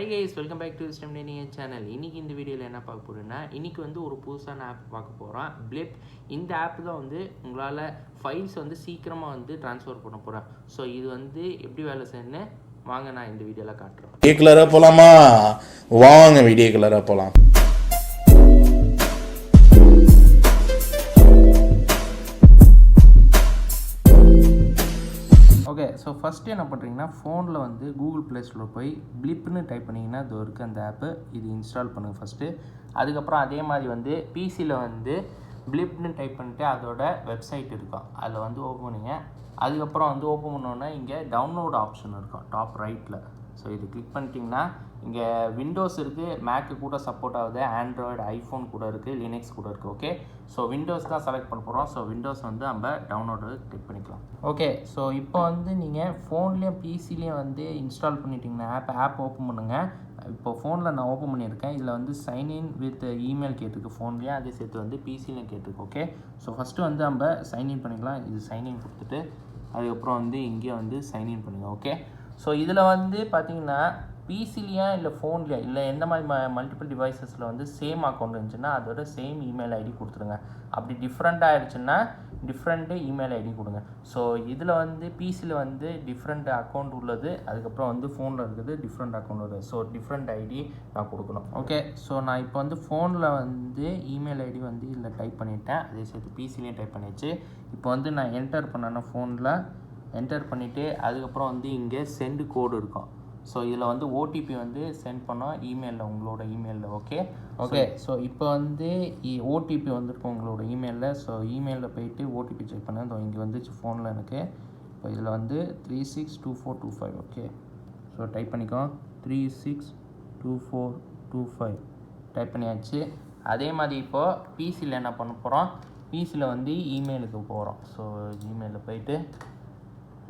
Hi guys welcome back to stem டேனியன் channel இன்னைக்கு இந்த வீடியோவில் என்ன பார்க்க போகிறேன்னா இன்றைக்கி வந்து ஒரு புதுசான ஆப் பார்க்க போகிறோம் பிளிப் இந்த ஆப் தான் வந்து உங்களால் ஃபைல்ஸ் வந்து சீக்கிரமாக வந்து ட்ரான்ஸ்ஃபர் பண்ண போகிறேன் ஸோ இது வந்து எப்படி வேலை செய்யணும்னு வாங்க நான் இந்த வீடியோவில் காட்டுறேன். வீடியோ கலராக போகலாமா வாங்க வீடியோ கலராக போகலாம் ஸோ ஃபஸ்ட்டு என்ன பண்ணுறீங்கன்னா ஃபோனில் வந்து கூகுள் ப்ளே ஸ்டோரில் போய் பிளிப்னு டைப் பண்ணிங்கன்னா இது இருக்குது அந்த ஆப்பு இது இன்ஸ்டால் பண்ணுங்கள் ஃபஸ்ட்டு அதுக்கப்புறம் அதே மாதிரி வந்து பிசியில் வந்து பிளிப்னு டைப் பண்ணிட்டு அதோட வெப்சைட் இருக்கும். அதில் வந்து ஓப்பன் பண்ணுங்க. அதுக்கப்புறம் வந்து ஓப்பன் பண்ணோன்னே இங்கே டவுன்லோட் ஆப்ஷன் இருக்கும் டாப் ரைட்டில் ஸோ இது கிளிக் பண்ணிட்டீங்கன்னா இங்கே விண்டோஸ் இருக்குது மேக்கு கூட சப்போர்ட் ஆகுது ஆண்ட்ராய்டு ஐஃபோன் கூட இருக்குது லினக்ஸ் கூட இருக்குது ஓகே ஸோ விண்டோஸ் தான் செலக்ட் பண்ண போகிறோம் ஸோ விண்டோஸ் வந்து நம்ம டவுன்லோடு கிளிக் பண்ணிக்கலாம். ஓகே ஸோ இப்போ வந்து நீங்கள் ஃபோன்லேயும் பிசிலையும் வந்து இன்ஸ்டால் பண்ணிட்டீங்கன்னா ஆப் ஆப் ஓப்பன் பண்ணுங்கள் இப்போ ஃபோனில் நான் ஓப்பன் பண்ணியிருக்கேன். இதில் வந்து சைன்இன் வித் இமெயில் கேட்டிருக்கு ஃபோன்லேயும் அதே சேர்த்து வந்து பிசிலையும் கேட்டிருக்கு ஓகே ஸோ ஃபஸ்ட்டு வந்து நம்ம சைன்இன் பண்ணிக்கலாம். இது சைன்இன் கொடுத்துட்டு அதுக்கப்புறம் வந்து இங்கே வந்து சைன்இன் பண்ணுங்கள் ஓகே ஸோ இதில் வந்து பார்த்தீங்கன்னா பிசிலியா இல்லை ஃபோன்லையா இல்லை எந்த மாதிரி ம மல்டிபிள் டிவைசஸில் வந்து சேம் அக்கௌண்ட் இருந்துச்சுன்னா அதோட சேம் இமெயில் ஐடி கொடுத்துருங்க. அப்படி டிஃப்ரெண்ட் ஆயிடுச்சுன்னா டிஃப்ரெண்ட்டு இமெயில் ஐடி கொடுங்க. ஸோ இதில் வந்து பிசியில் வந்து டிஃப்ரெண்ட் அக்கௌண்ட் உள்ளது அதுக்கப்புறம் வந்து ஃபோனில் இருக்குது டிஃப்ரெண்ட் அக்கௌண்ட் உள்ளது. ஸோ டிஃப்ரெண்ட் ஐடி நான் கொடுக்கணும். ஓகே ஸோ நான் இப்போ வந்து ஃபோனில் வந்து இமெயில் ஐடி வந்து இதில் டைப் பண்ணிட்டேன். அதே சேர்த்து பிசிலையும் டைப் பண்ணிடுச்சு இப்போ வந்து நான் என்டர் பண்ணேன்னா ஃபோனில் என்டர் பண்ணிவிட்டு அதுக்கப்புறம் வந்து இங்கே சென்ட் கோடு இருக்கும். ஸோ இதில் வந்து ஓடிபி வந்து சென்ட் பண்ணோம் இமெயிலில் உங்களோட இமெயிலில் ஓகே ஓகே ஸோ இப்போ வந்து ஓடிபி வந்திருக்கும் உங்களோட இமெயிலில் ஸோ இமெயிலில் போயிட்டு ஓடிபி செக் பண்ணேன் இதோ இங்கே வந்துச்சு ஃபோனில் எனக்கு. இப்போ இதில் வந்து three six two four two five okay so type பண்ணிக்கோ. Three six two four two five type பண்ணியாச்சு. அதே மாதிரி இப்போது பிசியில் என்ன பண்ண போகிறோம் பிசியில் வந்து இமெயிலுக்கு போகிறோம் ஸோ இமெயிலில் போயிட்டு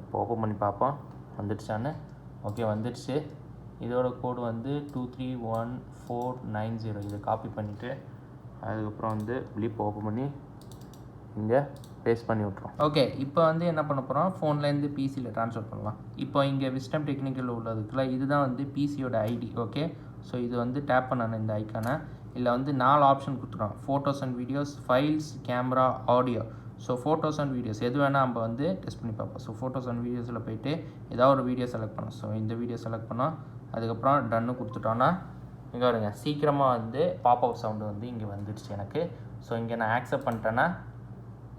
இப்போ ஓப்பன் பண்ணி பார்ப்போம். வந்துடுச்சான்னு? ஓகே வந்துடுச்சு. இதோட கோடு வந்து two three one four nine zero இதை காப்பி பண்ணிவிட்டு அதுக்கப்புறம் வந்து ப்ளிப் ஓப்பன் பண்ணி இங்கே பேஸ்ட் பண்ணி விட்ருவோம் ஓகே இப்போ வந்து என்ன பண்ண போகிறோம் ஃபோன்லேருந்து பிசியில் ட்ரான்ஸ்ஃபர் பண்ணலாம். இப்போ இங்கே விஸ்டம் டெக்னிக்கல் உள்ளதுக்குள்ள இதுதான் வந்து பிசியோட ஐடி ஓகே ஸோ இது வந்து டேப் பண்ணணும் இந்த ஐக்கானை இல்லை வந்து நாலு ஆப்ஷன் கொடுத்துருவோம் photos and videos files camera audio so photos and videos எது வேணால் நம்ம வந்து டெஸ்ட் பண்ணி பார்ப்போம். ஸோ ஃபோட்டோஸ் அண்ட் வீடியோஸில் போயிட்டு ஏதாவது ஒரு வீடியோ செலக்ட் பண்ணோம். ஸோ இந்த வீடியோ செலக்ட் பண்ணோம். அதுக்கப்புறம் டன்னு கொடுத்துட்டோன்னா இங்கே வருங்க சீக்கிரமாக வந்து பாப் அவுட் சவுண்டு வந்து இங்கே வந்துடுச்சு எனக்கு. ஸோ இங்கே நான் ஆக்செப்ட் பண்ணிட்டேன்னா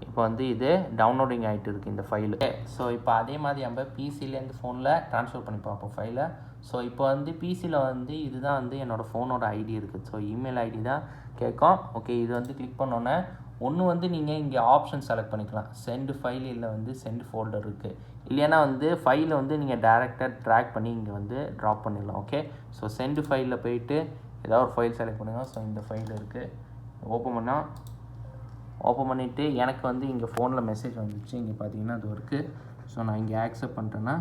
இப்போ வந்து இது டவுன்லோடிங் ஆகிட்டு இருக்குது இந்த ஃபைலு ஸோ இப்போ அதே மாதிரி நம்ம பிசிலேருந்து ஃபோனில் ட்ரான்ஸ்ஃபர் பண்ணி பார்ப்போம் ஃபைலை ஸோ இப்போ வந்து பிசியில் வந்து இதுதான் வந்து என்னோடய ஃபோனோட ஐடி இருக்குது ஸோ இமெயில் ஐடி தான் கேட்கும். ஓகே இது வந்து கிளிக் பண்ணோன்னே ஒன்று வந்து நீங்கள் இங்கே ஆப்ஷன் செலக்ட் பண்ணிக்கலாம். சென்ட் ஃபைல் இல்லை வந்து சென்ட் ஃபோல்டர் இருக்குது இல்லைன்னா வந்து ஃபைலை வந்து நீங்கள் டேரெக்டாக ட்ராக் பண்ணி இங்கே வந்து ட்ராப் பண்ணிடலாம் ஓகே ஸோ சென்ட் ஃபைலில் போயிட்டு ஏதாவது ஒரு ஃபைல் செலக்ட் பண்ணுங்கள் ஸோ இந்த ஃபைல் இருக்குது ஓப்பன் பண்ணால் ஓப்பன் பண்ணிவிட்டு எனக்கு வந்து இங்கே ஃபோனில் மெசேஜ் வந்துச்சு. இங்கே பார்த்தீங்கன்னா அது இருக்குது ஸோ நான் இங்கே ஆக்செப்ட் பண்ணிட்டேன்னா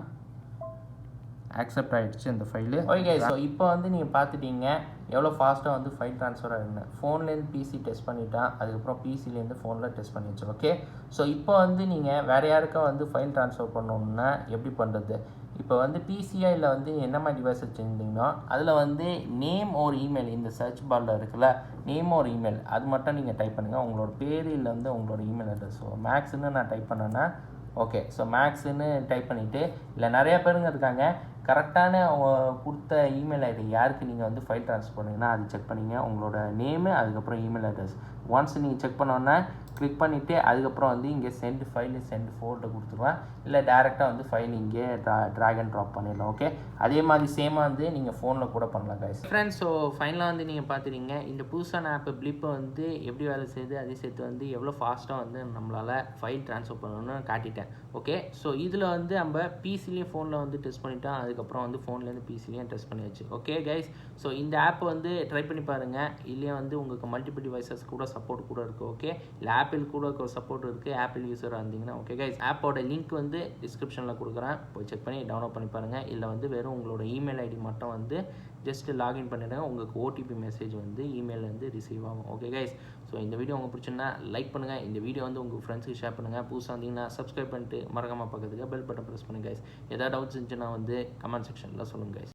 ஆக்செப்ட் ஆகிடுச்சு இந்த ஃபைலு ஓகே ஸோ இப்போ வந்து நீங்கள் பார்த்துட்டீங்க எவ்வளோ ஃபாஸ்ட்டாக வந்து ஃபைல் ட்ரான்ஸ்ஃபர் ஆகிருந்தேன் ஃபோன்லேருந்து பிசி டெஸ்ட் பண்ணிட்டேன் அதுக்கப்புறம் பிசிலேருந்து ஃபோனில் டெஸ்ட் பண்ணிடுச்சு ஓகே ஸோ இப்போ வந்து நீங்கள் வேறு யாருக்கா வந்து ஃபைல் ட்ரான்ஸ்ஃபர் பண்ணணுன்னா எப்படி பண்ணுறது இப்போ வந்து பிசிஐயில் வந்து என்ன மாதிரி டிவைஸ் வச்சுருந்தீங்கன்னா அதில் வந்து நேம் ஒரு இமெயில் இந்த சர்ச் பாரில் இருக்குல்ல நேம் ஒரு இமெயில் அது மட்டும் நீங்கள் டைப் பண்ணுங்கள் உங்களோட பேர் இல்லை வந்து உங்களோட இமெயில் அட்ரஸ் ஸோ மேக்ஸ்ன்னு நான் டைப் பண்ணேன்னா ஓகே ஸோ மேக்ஸ்ன்னு டைப் பண்ணிவிட்டு இல்லை நிறையா பேருங்க இருக்காங்க. கரெக்டான அவங்க கொடுத்த இமெயில் ஐடி யாருக்கு நீங்கள் வந்து ஃபைல் ட்ரான்ஸ்ஃபர் பண்ணிங்கன்னா அது செக் பண்ணிங்க. உங்களோட நேமு அதுக்கப்புறம் இமெயில் அட்ரஸ் ஒன்ஸ் நீங்கள் செக் பண்ணோன்னே கிளிக் பண்ணிவிட்டு அதுக்கப்புறம் வந்து இங்கே சென்ட் ஃபைல் சென்ட் ஃபோல்டர் கொடுத்துருவேன். இல்லை டேரெக்டாக வந்து ஃபைல் இங்கே ட்ரா ட்ராக் அண்ட் ட்ராப் பண்ணிடலாம் ஓகே அதே மாதிரி சேமாக வந்து நீங்கள் ஃபோனில் கூட பண்ணலாம் கைஸ் ஃப்ரெண்ட்ஸ் ஸோ ஃபைனலாக வந்து நீங்கள் பார்த்துறீங்க இந்த புதுசான ஆப்பு பிளிப்பை வந்து எப்படி வேலை செய்யுது அதே சேர்த்து வந்து எவ்வளோ ஃபாஸ்ட்டாக வந்து நம்மளால் ஃபைல் ட்ரான்ஸ்ஃபர் பண்ணணும்னு காட்டிட்டேன் ஓகே ஸோ இதில் வந்து நம்ம பிசிலையும் ஃபோனில் வந்து டெஸ்ட் பண்ணிட்டோம் அதுக்கப்புறம் வந்து ஃபோன்லேருந்து பிசிலையும் டெஸ்ட் பண்ணியாச்சு. ஓகே கைஸ் ஸோ இந்த ஆப் வந்து ட்ரை பண்ணி பாருங்கள் இல்லையா வந்து உங்களுக்கு மல்டிபிள் டிவைசஸ் கூட சப்போர்ட் கூட இருக்குது ஓகே இல்லை ஆப்பிள் கூட சப்போர்ட் இருக்குது ஆப்பிள் யூஸராக இருந்தீங்கன்னா ஓகே கைஸ் ஆப்போட லிங்க் வந்து டிஸ்கிரிப்ஷனில் கொடுக்குறேன். போய் செக் பண்ணி டவுன்லோட் பண்ணி பாருங்கள் இல்லை வந்து வெறும் உங்களோட இமெயில் ஐடி மட்டும் வந்து ஜஸ்ட்டு லாகின் பண்ணிடுங்க. உங்களுக்கு ஓடிபி மெசேஜ் வந்து இமெயிலேருந்து ரிசீவ் ஆகும். ஓகே கைஸ் ஸோ இந்த வீடியோ உங்களுக்கு பிடிச்சிருந்தா லைக் பண்ணுங்கள் இந்த வீடியோ வந்து உங்கள் ஃப்ரெண்ட்ஸுக்கு ஷேர் பண்ணுங்கள் புதுசாக வந்தீங்கன்னா சப்ஸ்கிரைப் பண்ணிட்டு மறக்காமல் பக்கத்துக்கு பெல் பட்டன் ப்ரெஸ் பண்ணுங்கள் கைஸ் ஏதாவது டவுட்ஸ் இருந்துச்சுன்னா வந்து கமெண்ட் செக்ஷனில் சொல்லுங்கள் கைஸ்